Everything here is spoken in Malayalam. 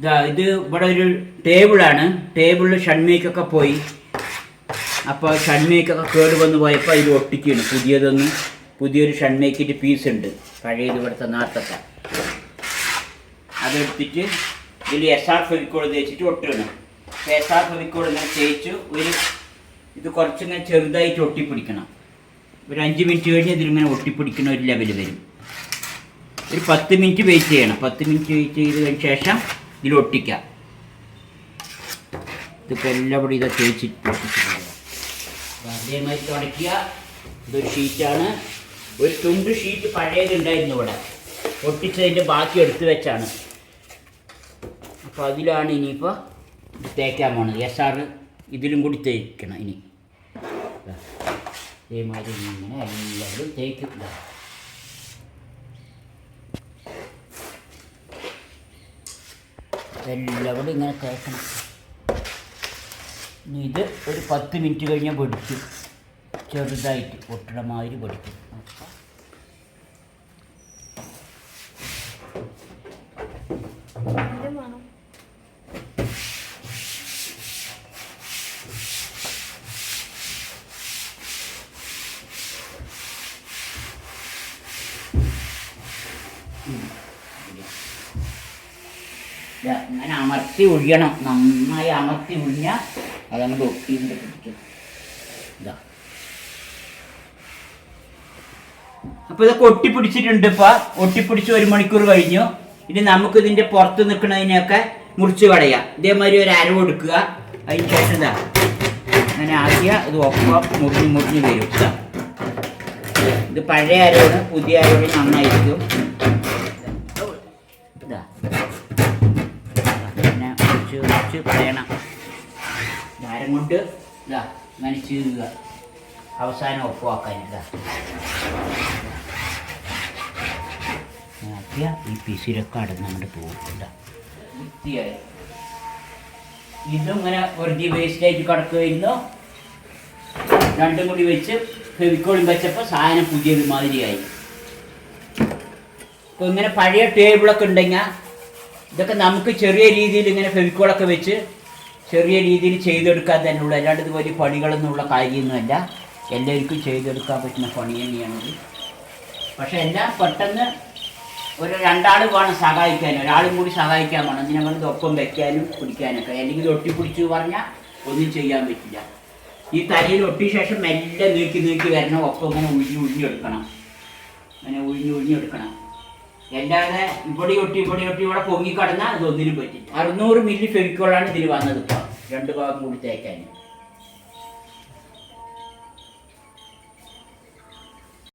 ഇതാ ഇത് ഇവിടെ ഒരു ടേബിളാണ്. ടേബിളിൽ ഷൺമേക്കൊക്കെ പോയി. അപ്പോൾ ഷൺമേക്കൊക്കെ കേട് വന്ന് പോയപ്പോൾ ഇത് ഒട്ടിക്കുകയാണ്. പുതിയതൊന്ന്. പുതിയൊരു ഷൺമേക്കിന്റെ പീസ് ഉണ്ട്. പഴയത് ഇവിടുത്തെ നാട്ടത്തെ അതെടുത്തിട്ട് ഇതിൽ എസ് ആർ ഫെവിക്കോൾ തേച്ചിട്ട് അപ്പോൾ എസ് ആർ ഫെവിക്കോൾ ഇങ്ങനെ തേച്ച് ഒരു ഇത് കുറച്ചിങ്ങനെ ചെറുതായിട്ട് ഒട്ടിപ്പിടിക്കണം. ഒരു അഞ്ച് മിനിറ്റ് കഴിഞ്ഞ് ഇതിലിങ്ങനെ ഒട്ടിപ്പിടിക്കുന്ന ഒരു ലെവൽ വരും. ഒരു പത്ത് മിനിറ്റ് വെയിറ്റ് ചെയ്യണം. പത്ത് മിനിറ്റ് വെയിറ്റ് ചെയ്തതിന് ശേഷം ഇതിൽ ഒട്ടിക്കാം. എല്ലാം കൂടി ഇതാ തേച്ചിട്ട് ഒട്ടിച്ചിട്ടുണ്ട് അപ്പോൾ അതേമാതിരി തുടയ്ക്കുക. ഇതൊരു ഷീറ്റാണ്. ഒരു തുണ്ട് ഷീറ്റ് പഴയതുണ്ടായിരുന്നു ഇവിടെ. ഒട്ടിച്ചതിന്റെ ബാക്കി എടുത്തു വെച്ചാണ്. അപ്പോൾ അതിലാണ് ഇനിയിപ്പോൾ തേക്കാൻ പോണത്. എസ് ആർ ഇതിലും കൂടി തേക്കണം ഇനി. അതേമാതിരി ഇങ്ങനെ എല്ലാവരും തേക്കും. എല്ലാവരും ഇങ്ങനെ തേക്കണം ഇത് ഒരു പത്ത് മിനിറ്റ് കഴിഞ്ഞാൽ പൊടിക്കും ചെറുതായിട്ട് പൊട്ടിടമാതിരി പൊടിക്കും അപ്പോൾ മണം അമർത്തി ഒഴിയണം നന്നായി അമർത്തി ഒഴിഞ്ഞാൽ അതങ്ങോട്ട് ഒട്ടിയിട്ട് പിടിക്കും. ഇതാ. അപ്പോൾ ഇതൊക്കെ ഒട്ടിപ്പിടിച്ചിട്ടുണ്ട് ഇപ്പോൾ ഒട്ടിപ്പിടിച്ച് ഒരു മണിക്കൂർ കഴിഞ്ഞു. ഇനി നമുക്ക് ഇതിന്റെ പുറത്ത് നിൽക്കുന്നതിനെയൊക്കെ മുറിച്ച് കളയാം. ഇതേമാതിരി ഒരു അര എടുക്കുക. അതിന് ശേഷം ഇതാ. അങ്ങനെ ആക്കിയ ഇത് ഒപ്പം മുറിഞ്ഞ് മുറിഞ്ഞ് വരും. ഇതാ. പഴയ അരവാണ് പുതിയ അരയാണ് നന്നായിരിക്കും. ഇതാ. കുറച്ച് പറയണം. ഭാരം കൊണ്ട് ഇതാ നനച്ച് തീരുക അവസാനം ഒപ്പമാക്കാൻ ഇതാ. ആക്കിയ ഈ പിസിലൊക്കെ അടന്ന് അങ്ങോട്ട് പോകും ഇതാ വൃത്തിയായി. ഇതും ഇങ്ങനെ വെറുതെ വേസ്റ്റ് ആയിട്ട് കിടക്കുമായിരുന്നു രണ്ടും കൂടി വെച്ച് ഫെവിക്കോളും വെച്ചപ്പോൾ സാധനം പുതിയത് മാതിരിയായി. ഇപ്പം ഇങ്ങനെ പഴയ ടേബിളൊക്കെ ഉണ്ടെങ്കിൽ ഇതൊക്കെ നമുക്ക് ചെറിയ രീതിയിൽ ഇങ്ങനെ ഫെവിക്കോളൊക്കെ വെച്ച് ചെറിയ രീതിയിൽ ചെയ്തെടുക്കാൻ തന്നെ ഉള്ളൂ. അല്ലാണ്ട് ഇത് വലിയ പണികളൊന്നുമുള്ള കാര്യമൊന്നുമല്ല. എല്ലാവർക്കും ചെയ്തെടുക്കാൻ പറ്റുന്ന പണി തന്നെയാണിത് പക്ഷെ എല്ലാം പെട്ടെന്ന് ഒരു രണ്ടാൾ വേണം സഹായിക്കാൻ. ഒരാളും കൂടി സഹായിക്കാൻ വേണം. ഇതിനെ വേണം ഒപ്പം വെക്കാനും പിടിക്കാനൊക്കെ അല്ലെങ്കിൽ ഒട്ടിപ്പിടിച്ചു പറഞ്ഞാൽ ഒന്നും ചെയ്യാൻ പറ്റില്ല. ഈ തലയിൽ ഒട്ടിയ ശേഷം മെല്ലെ നീക്കി നീക്കി വരണം. ഒപ്പം ഇങ്ങനെ ഉഴിഞ്ഞ് ഉഴിഞ്ഞെടുക്കണം അങ്ങനെ ഉഴിഞ്ഞ് ഉഴിഞ്ഞെടുക്കണം അല്ലാതെ ഇവിടെ ഒട്ടി ഇവിടെ ഒട്ടി ഇവിടെ പൊങ്ങിക്കടന്നാൽ അതൊന്നിനും പറ്റില്ല. അറുന്നൂറ് മില്ലി ഫെവിക്കോളാണ് ഇതിൽ വന്നത് ഇപ്പം. രണ്ട് ഭാഗം കൂടി തേക്കാൻ.